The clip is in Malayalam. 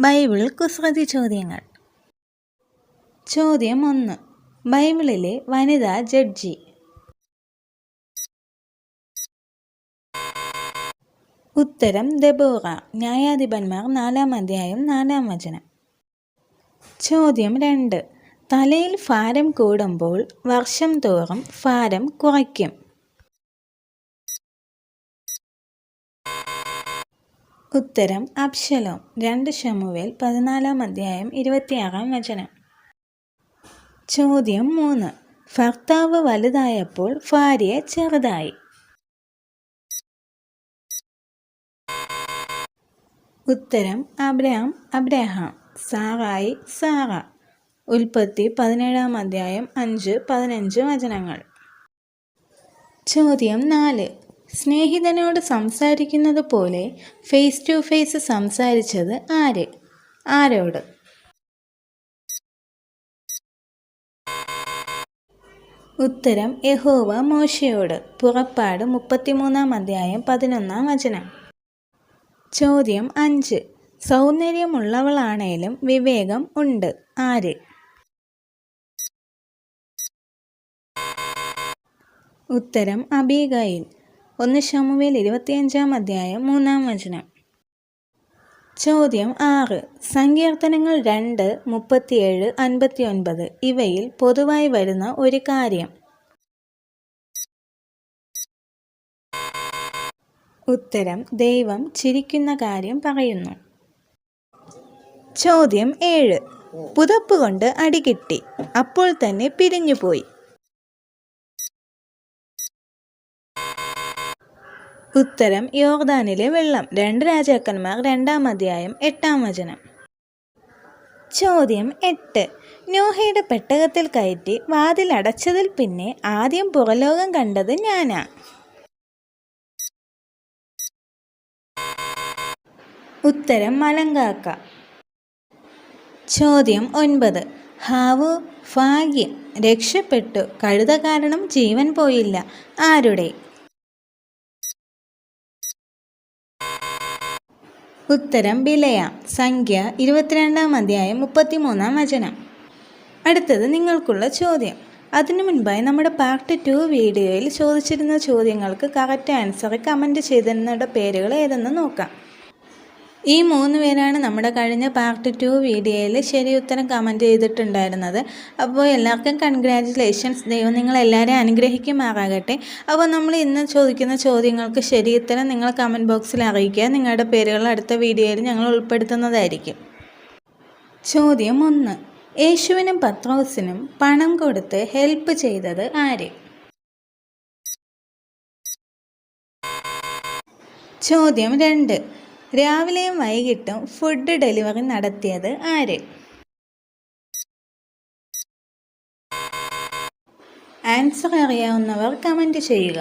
ബൈബിൾ കുസൃതി ചോദ്യങ്ങൾ. ചോദ്യം ഒന്ന്. ബൈബിളിലെ വനിതാ ജഡ്ജി. ഉത്തരം ദബോറ ന്യായാധിപന്മാർ നാലാം അധ്യായം നാലാം വചനം. ചോദ്യം രണ്ട്. തലയിൽ ഭാരം കൂടുമ്പോൾ വർഷം തോറും ഭാരം കുറയ്ക്കും. ഉത്തരം അബ്ശലോം. രണ്ട് ഷമുവേൽ പതിനാലാം അധ്യായം ഇരുപത്തിയാറാം വചനം. ചോദ്യം മൂന്ന്. ഭർത്താവ് വലുതായപ്പോൾ ഭാര്യ ചെറുതായി. ഉത്തരം അബ്രഹാം അബ്രഹാം. സാറായി സാറ. ഉൽപ്പത്തി പതിനേഴാം അധ്യായം അഞ്ച് പതിനഞ്ച് വചനങ്ങൾ. ചോദ്യം നാല്. സ്നേഹിതനോട് സംസാരിക്കുന്നത് പോലെ ഫേസ് ടു ഫേസ് സംസാരിച്ചത് ആര്? ആരോട്? ഉത്തരം യഹോവ മോശയോട്. പുറപ്പാട് മുപ്പത്തിമൂന്നാം അധ്യായം പതിനൊന്നാം വചനം. ചോദ്യം അഞ്ച്. സൗന്ദര്യമുള്ളവളാണേലും വിവേകം ഉണ്ട്. ആര്? ഉത്തരം അബീഗയിൽ ഒന്ന് ഷമുവേൽ ഇരുപത്തിയഞ്ചാം അധ്യായം മൂന്നാം വചനം. ചോദ്യം ആറ്. സങ്കീർത്തനങ്ങൾ രണ്ട് മുപ്പത്തിയേഴ് അൻപത്തി ഒൻപത് ഇവയിൽ പൊതുവായി വരുന്ന ഒരു കാര്യം. ഉത്തരം ദൈവം ചിരിക്കുന്ന കാര്യം പറയുന്നു. ചോദ്യം ഏഴ്. പുതപ്പ് കൊണ്ട് അടികിട്ടി അപ്പോൾ തന്നെ പിരിഞ്ഞുപോയി. ഉത്തരം യോഗദാനിലെ വെള്ളം. രണ്ട് രാജാക്കന്മാർ രണ്ടാം അധ്യായം എട്ടാം വചനം. ചോദ്യം എട്ട്. നോഹയുടെ പെട്ടകത്തിൽ കയറ്റി വാതിൽ അടച്ചതിൽ പിന്നെ ആദ്യം പുറലോകം കണ്ടത് ഞാനാ. ഉത്തരം മലങ്കാക്ക. ചോദ്യം ഒൻപത്. ഹാവു ഭാഗ്യം. രക്ഷപ്പെട്ടു. കഴുത കാരണം ജീവൻ പോയില്ല. ആരുടെ? ഉത്തരം ബിലയ സംഖ്യ ഇരുപത്തിരണ്ടാം അധ്യായം മുപ്പത്തിമൂന്നാം വചനം. അടുത്തത് നിങ്ങൾക്കുള്ള ചോദ്യം. അതിനു മുൻപായി നമ്മുടെ പാർട്ട് ടു വീഡിയോയിൽ ചോദിച്ചിരുന്ന ചോദ്യങ്ങൾക്ക് കറക്റ്റ് ആൻസർ കമന്റ് ചെയ്തിരുന്നവരുടെ പേരുകൾ ഏതെന്ന് നോക്കാം. ഈ മൂന്ന് പേരാണ് നമ്മുടെ കഴിഞ്ഞ പാർട്ട് ടു വീഡിയോയിൽ ശരി ഉത്തരം കമന്റ് ചെയ്തിട്ടുണ്ടായിരുന്നത്. അപ്പോൾ എല്ലാവർക്കും കൺഗ്രാറ്റുലേഷൻസ് ദൈവം നിങ്ങളെല്ലാവരെയും അനുഗ്രഹിക്കുമാറാകട്ടെ. അപ്പോൾ നമ്മൾ ഇന്ന് ചോദിക്കുന്ന ചോദ്യങ്ങൾക്ക് ശരി ഉത്തരം നിങ്ങൾ കമന്റ് ബോക്സിൽ അറിയിക്കുക. നിങ്ങളുടെ പേരുകൾ അടുത്ത വീഡിയോയിൽ ഞങ്ങൾ ഉൾപ്പെടുത്തുന്നതായിരിക്കും. ചോദ്യം ഒന്ന്. യേശുവിനും പത്രോസിനും പണം കൊടുത്ത് ഹെൽപ്പ് ചെയ്തത് ആര്? ചോദ്യം രണ്ട്. രാവിലെയും വൈകിട്ടും ഫുഡ് ഡെലിവറി നടത്തിയത് ആര്? ആൻസർ അറിയാവുന്നവർ കമന്റ് ചെയ്യുക.